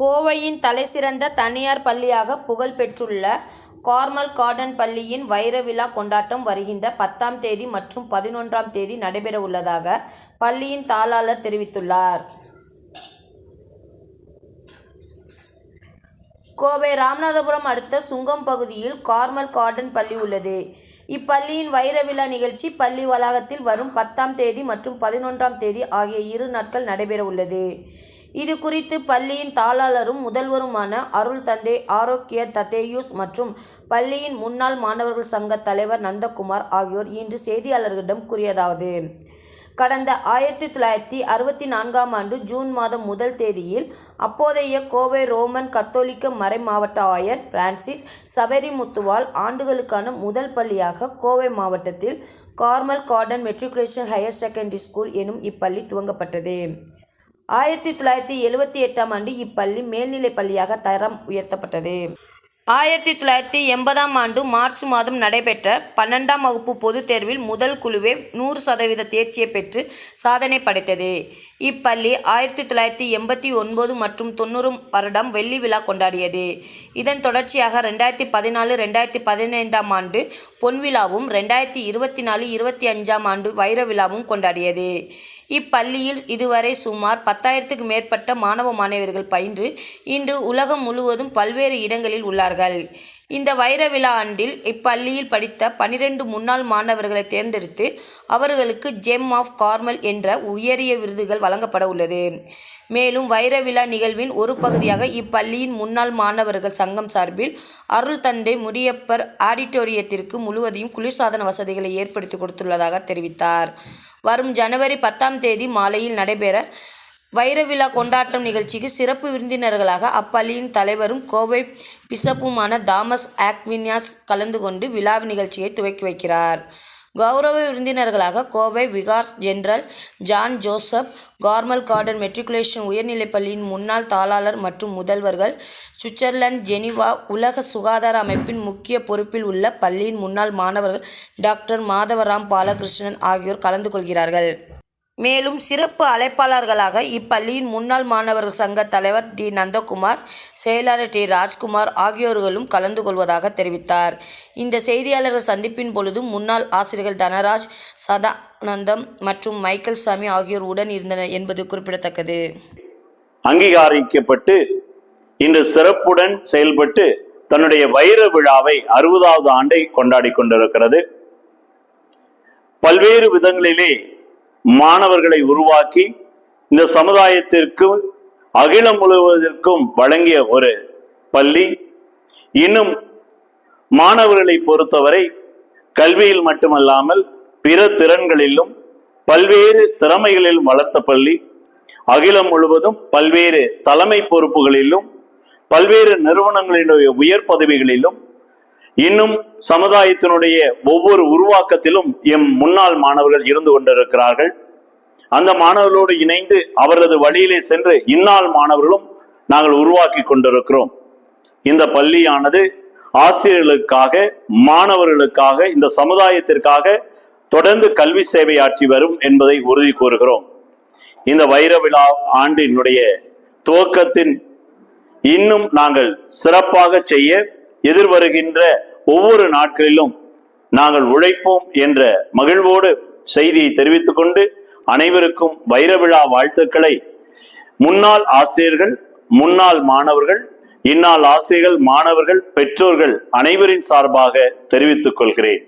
கோவையின் தலைசிறந்த தனியார் பள்ளியாக புகழ் பெற்றுள்ள கார்மல் கார்டன் பள்ளியின் வைர விழா கொண்டாட்டம் வருகின்ற பத்தாம் தேதி மற்றும் பதினொன்றாம் தேதி நடைபெற உள்ளதாக பள்ளியின் தாளாளர் தெரிவித்துள்ளார். கோவை ராமநாதபுரம் அடுத்த சுங்கம் பகுதியில் கார்மல் கார்டன் பள்ளி உள்ளது. இப்பள்ளியின் வைர விழா நிகழ்ச்சி பள்ளி வளாகத்தில் வரும் பத்தாம் தேதி மற்றும் பதினொன்றாம் தேதி ஆகிய இரு நாட்கள் நடைபெற உள்ளது. இது குறித்து பள்ளியின் தாளாளரும் முதல்வருமான அருள் தந்தை ஆரோக்கிய ததேயூஸ் மற்றும் பள்ளியின் முன்னாள் மாணவர்கள் சங்க தலைவர் நந்தகுமார் ஆகியோர் இன்று செய்தியாளர்களிடம் கூறியதாவது. கடந்த ஆயிரத்தி தொள்ளாயிரத்தி அறுபத்தி நான்காம் ஆண்டு ஜூன் மாதம் முதல் தேதியில் அப்போதைய கோவை ரோமன் கத்தோலிக்க மறை மாவட்ட ஆயர் பிரான்சிஸ் சவேரிமுத்துவால் ஆண்டுகளுக்கான முதல் பள்ளியாக கோவை மாவட்டத்தில் Carmel Garden matriculation higher secondary school எனும் இப்பள்ளி துவங்கப்பட்டது. ஆயிரத்தி தொள்ளாயிரத்தி எழுவத்தி எட்டாம் ஆண்டு இப்பள்ளி மேல்நிலைப் பள்ளியாக தரம் உயர்த்தப்பட்டது. ஆயிரத்தி தொள்ளாயிரத்தி எண்பதாம் ஆண்டு மார்ச் மாதம் நடைபெற்ற பன்னெண்டாம் வகுப்பு பொதுத் தேர்வில் முதல் குழுவே நூறு சதவீத தேர்ச்சியை பெற்று சாதனை படைத்தது. இப்பள்ளி ஆயிரத்தி தொள்ளாயிரத்தி எண்பத்தி ஒன்பது மற்றும் தொண்ணூறு வருடம் வெள்ளி விழா கொண்டாடியது. இதன் தொடர்ச்சியாக ரெண்டாயிரத்தி பதினாலு ரெண்டாயிரத்தி பதினைந்தாம் ஆண்டு பொன்விழாவும் ரெண்டாயிரத்தி இருபத்தி நாலு இருபத்தி அஞ்சாம் ஆண்டு வைர விழாவும் கொண்டாடியது. இப்பள்ளியில் இதுவரை சுமார் பத்தாயிரத்துக்கு மேற்பட்ட மாணவ மாணவியர்கள் பயின்று இன்று உலகம் முழுவதும் பல்வேறு இடங்களில் உள்ளார்கள். இந்த வைர விழா ஆண்டில் இப்பள்ளியில் படித்த பனிரெண்டு முன்னாள் மாணவர்களை தேர்ந்தெடுத்து அவர்களுக்கு ஜெம் ஆஃப் கார்மல் என்ற உயரிய விருதுகள் வழங்கப்பட உள்ளது. மேலும் வைரவிழா நிகழ்வின் ஒரு பகுதியாக இப்பள்ளியின் முன்னாள் மாணவர்கள் சங்கம் சார்பில் அருள் தந்தை முரியப்பர் ஆடிட்டோரியத்திற்கு முழுவதையும் குளிர்சாதன வசதிகளை ஏற்படுத்தி கொடுத்துள்ளதாக தெரிவித்தார். வரும் ஜனவரி பத்தாம் தேதி மாலையில் நடைபெற வைரவிழா கொண்டாட்டம் நிகழ்ச்சிக்கு சிறப்பு விருந்தினர்களாக அப்பள்ளியின் தலைவரும் கோவை பிஷப்புமான தாமஸ் ஆக்வினியாஸ் கலந்து கொண்டு விழா நிகழ்ச்சியை துவக்கி வைக்கிறார். கௌரவ விருந்தினர்களாக Kovai Vikas general John Joseph Carmel Garden matriculation உயர்நிலைப் பள்ளியின் முன்னாள் தாளாளர் மற்றும் முதல்வர்கள் சுவிட்சர்லாந்து ஜெனீவா உலக சுகாதார அமைப்பின் முக்கிய பொறுப்பில் உள்ள பள்ளியின் முன்னாள் மாணவர்கள் டாக்டர் மாதவராம் பாலகிருஷ்ணன் ஆகியோர் கலந்து கொள்கிறார்கள். மேலும் சிறப்பு அழைப்பாளர்களாக இப்பள்ளியின் முன்னாள் மாணவர்கள் சங்க தலைவர் டி. நந்தகுமார் செயலாளர் டி. ராஜ்குமார் ஆகியோர்களும் கலந்து கொள்வதாக தெரிவித்தார். இந்த செய்தியாளர்கள் சந்திப்பின் பொழுது முன்னாள் ஆசிரியர்கள் தனராஜ் சதானந்தம் மற்றும் மைக்கேல் சாமி ஆகியோர் உடன் இருந்தனர் என்பது குறிப்பிடத்தக்கது. அங்கீகரிக்கப்பட்டு இன்று சிறப்புடன் செயல்பட்டு தன்னுடைய வைர விழாவை அறுபதாவது ஆண்டை கொண்டாடி கொண்டிருக்கிறது. பல்வேறு விதங்களிலே மாணவர்களை உருவாக்கி இந்த சமுதாயத்திற்கு அகிலம் முழுவதற்கும் வழங்கிய ஒரு பள்ளி. இன்னும் மாணவர்களை பொறுத்தவரை கல்வியில் மட்டுமல்லாமல் பிற திறன்களிலும் பல்வேறு திறமைகளிலும் வளர்த்த பள்ளி. அகிலம் முழுவதும் பல்வேறு தலைமை பொறுப்புகளிலும் பல்வேறு நிறுவனங்களினுடைய உயர் பதவிகளிலும் இன்னும் சமுதாயத்தினுடைய ஒவ்வொரு உருவாக்கத்திலும் எம் முன்னாள் மாணவர்கள் இருந்து கொண்டிருக்கிறார்கள். அந்த மாணவர்களோடு இணைந்து அவரது வழியிலே சென்று இந்நாள் மாணவர்களும் நாங்கள் உருவாக்கி கொண்டிருக்கிறோம். இந்த பள்ளியானது ஆசிரியர்களுக்காக மாணவர்களுக்காக இந்த சமுதாயத்திற்காக தொடர்ந்து கல்வி சேவை ஆற்றி வரும் என்பதை உறுதி கூறுகிறோம். இந்த வைர விழா ஆண்டினுடைய துவக்கத்தின் இன்னும் நாங்கள் சிறப்பாக செய்ய எதிர்வருகின்ற ஒவ்வொரு நாட்களிலும் நாங்கள் உழைப்போம் என்ற மகிழ்வோடு செய்தியை தெரிவித்துக் கொண்டு அனைவருக்கும் வைர விழா வாழ்த்துக்களை. முன்னாள் ஆசிரியர்கள் முன்னாள் மாணவர்கள் இந்நாள் ஆசிரியர்கள் மாணவர்கள் பெற்றோர்கள் அனைவரின் சார்பாக தெரிவித்துக் கொள்கிறேன்.